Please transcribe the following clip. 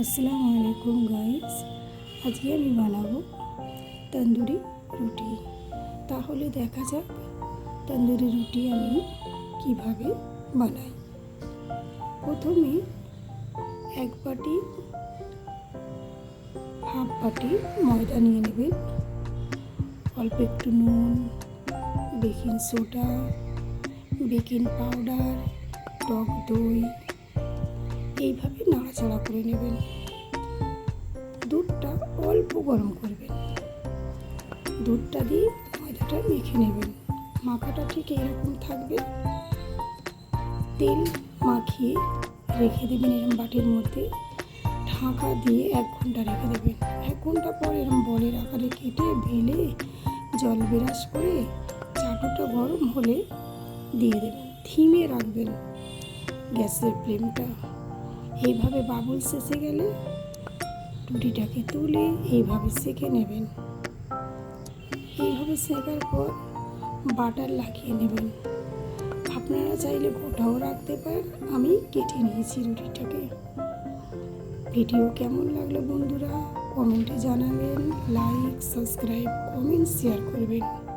আসসালামু আলাইকুম গাইস। আজকে আমি বানাবো তন্দুরি রুটি। তাহলে দেখা যাক তন্দুরি রুটি আমি কীভাবে বানাই। প্রথমে এক বাটি, হাফ বাটি ময়দা নিয়ে নেবেন অল্প একটু নুন, বেকিং সোডা, বেকিং পাউডার, টক দই। এইভাবে নাড়াচাড়া করে নেবেন। দুধটা অল্প গরম করবেন। দুধটা দিয়ে ময়দাটা মেখে নেবেন। মাখাটা ঠিক এরকম থাকবে। তেল মাখিয়ে রেখে দেবেন এরম বাটির মধ্যে। ঢাকা দিয়ে এক ঘণ্টা রেখে দেবেন। এক ঘণ্টা পর এরম বলের আকারে কেটে বেলে জল বিরাস করে চাটুটা গরম হলে দিয়ে দেবেন। থিমে রাখবেন গ্যাসের ফ্লেমটা। এইভাবে বাবুল শেষে গেলে রুটিটাকে তুলে এইভাবে সেঁকে নেবেন। এইভাবে সেঁকার পর বাটার লাগিয়ে নেবেন। আপনারা চাইলে গোটাও রাখতে পারেন আমি কেটে নিয়েছি রুটিটাকে। ভিডিও কেমন লাগল বন্ধুরা, কমেন্টে জানাবেন, লাইক, সাবস্ক্রাইব, কমেন্ট, শেয়ার করবেন।